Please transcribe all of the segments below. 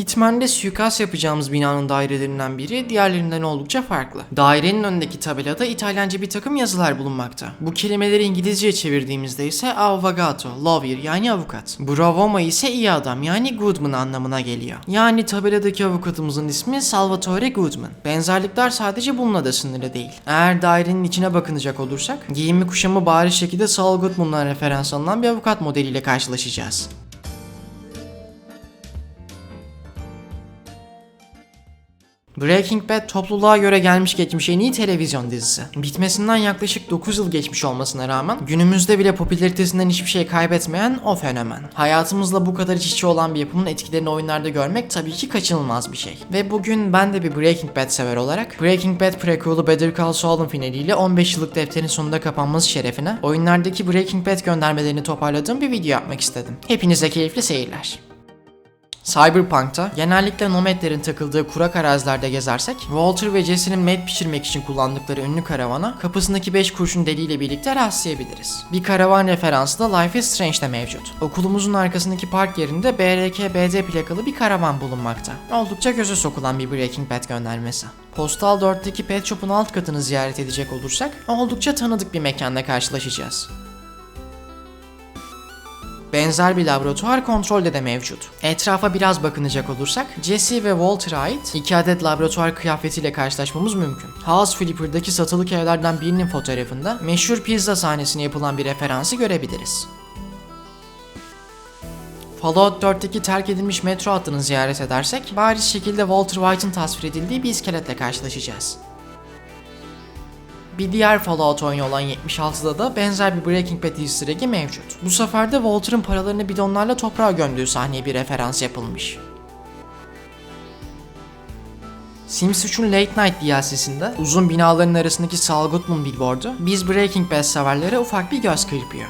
Hitman'de suikast yapacağımız binanın dairelerinden biri diğerlerinden oldukça farklı. Dairenin önündeki tabelada İtalyanca bir takım yazılar bulunmakta. Bu kelimeleri İngilizceye çevirdiğimizde ise avvocato, lawyer yani avukat. Bravoma ise iyi adam yani Goodman anlamına geliyor. Yani tabeladaki avukatımızın ismi Salvatore Goodman. Benzerlikler sadece bununla da sınırlı değil. Eğer dairenin içine bakınacak olursak, giyimi kuşamı bariz şekilde Saul Goodman'dan referans alınan bir avukat modeliyle karşılaşacağız. Breaking Bad topluluğa göre gelmiş geçmiş en iyi televizyon dizisi. Bitmesinden yaklaşık 9 yıl geçmiş olmasına rağmen günümüzde bile popülaritesinden hiçbir şey kaybetmeyen o fenomen. Hayatımızla bu kadar iç içe olan bir yapımın etkilerini oyunlarda görmek tabii ki kaçınılmaz bir şey. Ve bugün ben de bir Breaking Bad sever olarak Breaking Bad prequel'u Better Call Saul'un finaliyle 15 yıllık defterin sonunda kapanması şerefine oyunlardaki Breaking Bad göndermelerini toparladığım bir video yapmak istedim. Hepinize keyifli seyirler. Cyberpunk'ta genellikle nomadlerin takıldığı kurak arazilerde gezersek Walter ve Jesse'nin med pişirmek için kullandıkları ünlü karavana kapısındaki 5 kurşun deliğiyle birlikte rastlayabiliriz. Bir karavan referansı da Life is Strange'de mevcut. Okulumuzun arkasındaki park yerinde BRK BD plakalı bir karavan bulunmakta. Oldukça göze sokulan bir Breaking Bad göndermesi. Postal 4'teki Pet Shop'un alt katını ziyaret edecek olursak oldukça tanıdık bir mekanda karşılaşacağız. Benzer bir laboratuvar kontrolde de mevcut. Etrafa biraz bakınacak olursak Jesse ve Walter'a ait iki adet laboratuvar kıyafetiyle karşılaşmamız mümkün. House Flipper'daki satılık evlerden birinin fotoğrafında meşhur pizza sahnesine yapılan bir referansı görebiliriz. Fallout 4'teki terk edilmiş metro hattını ziyaret edersek bariz şekilde Walter White'ın tasvir edildiği bir iskeletle karşılaşacağız. Bir diğer Fallout oyunu olan 76'da da benzer bir Breaking Bad easter egg'i mevcut. Bu sefer de Walter'ın paralarını bidonlarla toprağa gömdüğü sahneye bir referans yapılmış. Sims 3'ün Late Night DLC'sinde uzun binaların arasındaki Saul Goodman billboardu biz Breaking Bad severlere ufak bir göz kırpıyor.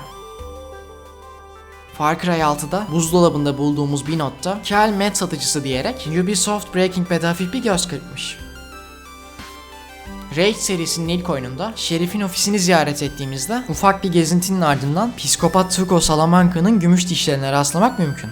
Far Cry 6'da buzdolabında bulduğumuz bir notta Kel Met satıcısı diyerek Ubisoft Breaking Bad'a hafif bir göz kırpmış. Rage serisinin ilk oyununda Şerif'in ofisini ziyaret ettiğimizde ufak bir gezintinin ardından psikopat Tuco Salamanca'nın gümüş dişlerine rastlamak mümkün.